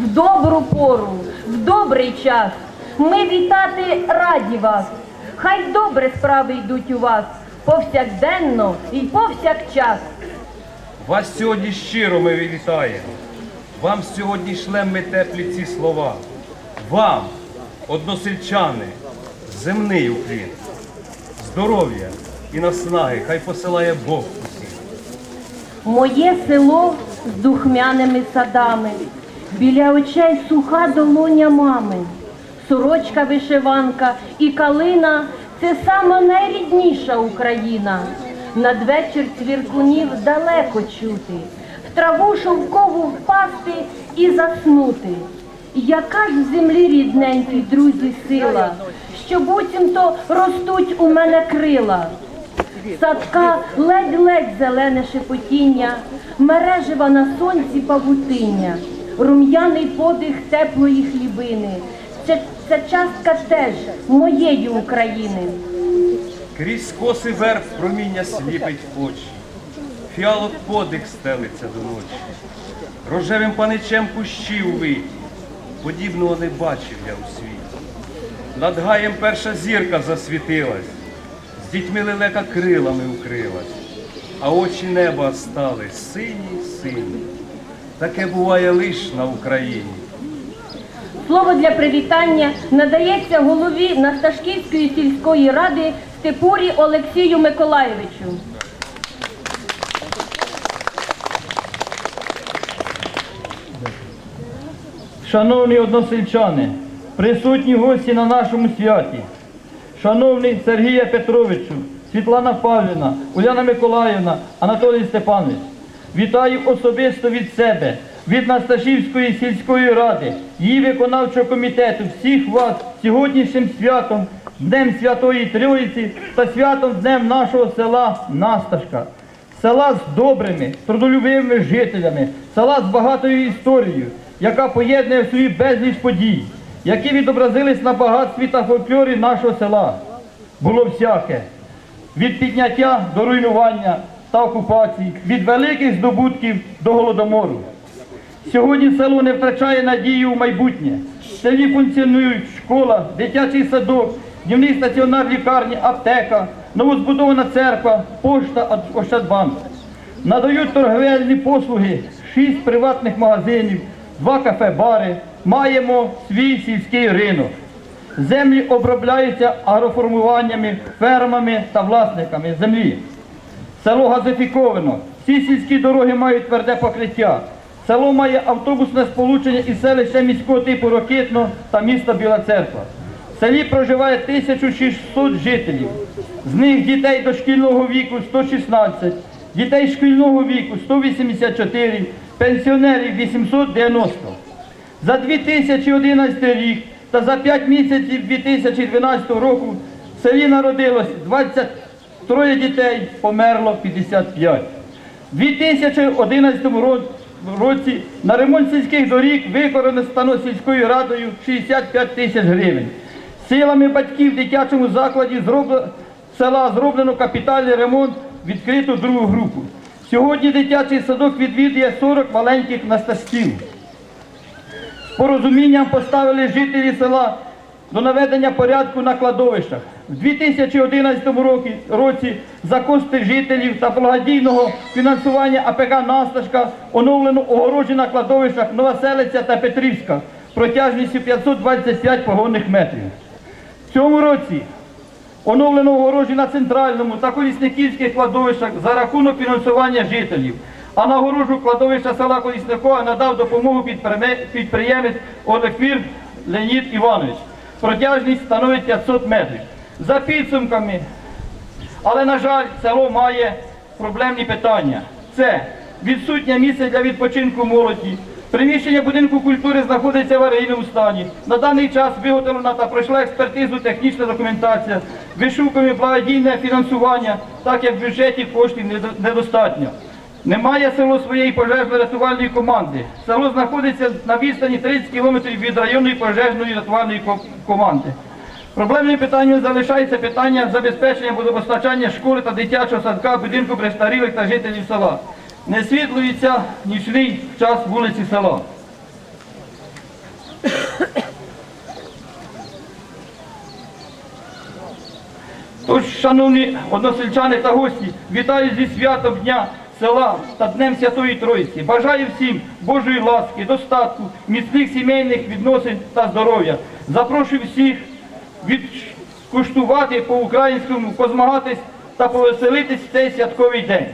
в добру пору, в добрий час. Ми вітати раді вас. Хай добре справи йдуть у вас повсякденно і повсякчас. Вас сьогодні щиро ми вітаємо. Вам сьогодні шлем ми теплі ці слова. Вам, односельчани, земний уклін, здоров'я і наснаги, хай посилає Бог усім. Моє село з духмяними садами, біля очей суха долоня мами, сорочка вишиванка і калина це сама найрідніша Україна. Надвечір цвіркунів далеко чути, в траву шовкову впасти і заснути. Яка ж в землі рідненькій, друзі, сила, що буцімто ростуть у мене крила. Садка ледь-ледь зелене шепотіння, мережева на сонці павутиння, рум'яний подих теплої хлібини. Це, це частка теж моєї України. Крізь скоси верб проміння сліпить очі, фіалок подих стелиться до ночі, рожевим паничем кущі увиті, подібного не бачив я у світі. Над гаєм перша зірка засвітилась, з дітьми лелека крилами укрилась, а очі неба стали сині, сині. Таке буває лиш на Україні. Слово для привітання надається голові Насташківської сільської ради Степурі Олексію Миколаєвичу. Шановні односельчани, присутні гості на нашому святі, шановний Сергія Петровичу, Світлана Павлівна, Уляна Миколаївна, Анатолій Степанович, вітаю особисто від себе, від Насташівської сільської ради, її виконавчого комітету, всіх вас сьогоднішнім святом, Днем Святої Тройці та святом Днем нашого села Насташка. Села з добрими, трудолюбивими жителями, села з багатою історією, яка поєднує в собі безліч подій, які відобразились на багатстві та фольклорі нашого села. Було всяке. Від підняття до руйнування та окупації, від великих здобутків до голодомору. Сьогодні село не втрачає надію у майбутнє. В селі функціонують школа, дитячий садок, днівний стаціонар лікарні, аптека, новозбудована церква, пошта, Ощадбанк. Надають торговельні послуги, шість приватних магазинів, два кафе-бари. Маємо свій сільський ринок. Землі обробляються агроформуваннями, фермами та власниками землі. Село газифіковано. Всі сільські дороги мають тверде покриття. Село має автобусне сполучення із селища міського типу Рокитно та міста Біла Церква. В селі проживає 1600 жителів. З них дітей дошкільного віку 116, дітей шкільного віку 184, пенсіонерів 890. За 2011 рік та за 5 місяців 2012 року в селі народилось 23 дітей, померло 55. У 2011 році на ремонт сільських доріг використано сільською радою 65 тисяч гривень. Силами батьків в дитячому закладі села зроблено капітальний ремонт, відкрито другу групу. Сьогодні дитячий садок відвідує 40 маленьких насташків. З порозумінням поставили жителі села до наведення порядку на кладовищах. У 2011 році, за кошти жителів та благодійного фінансування АПК «Насташка» оновлено огорожі на кладовищах Новоселиця та Петрівська протяжністю 525 погонних метрів. В цьому році оновлено огорожі на центральному та колісниківських кладовищах за рахунок фінансування жителів. А на огорожу кладовища села Колісникова надав допомогу підприємець Олефір Леонід Іванович. Протяжність становить 500 метрів. За підсумками, але на жаль, село має проблемні питання. Це відсутнє місце для відпочинку молоді. Приміщення будинку культури знаходиться в аварійному стані. На даний час виготовлена та пройшла експертизу технічна документація. Вишукуємо благодійне фінансування, так як в бюджеті коштів недостатньо. Немає село своєї пожежно-рятувальної команди. Село знаходиться на відстані 30 кілометрів від районної пожежної рятувальної команди. Проблемним питанням залишається питання забезпечення водопостачання школи та дитячого садка, будинку престарілих та жителів села. Не світлується нічний час вулиці села. Тож, шановні односельчани та гості, вітаю зі святом Дня села та Днем Святої Троїці. Бажаю всім Божої ласки, достатку, міцних сімейних відносин та здоров'я. Запрошую всіх відкуштувати по-українському, позмагатись та повеселитись в цей святковий день.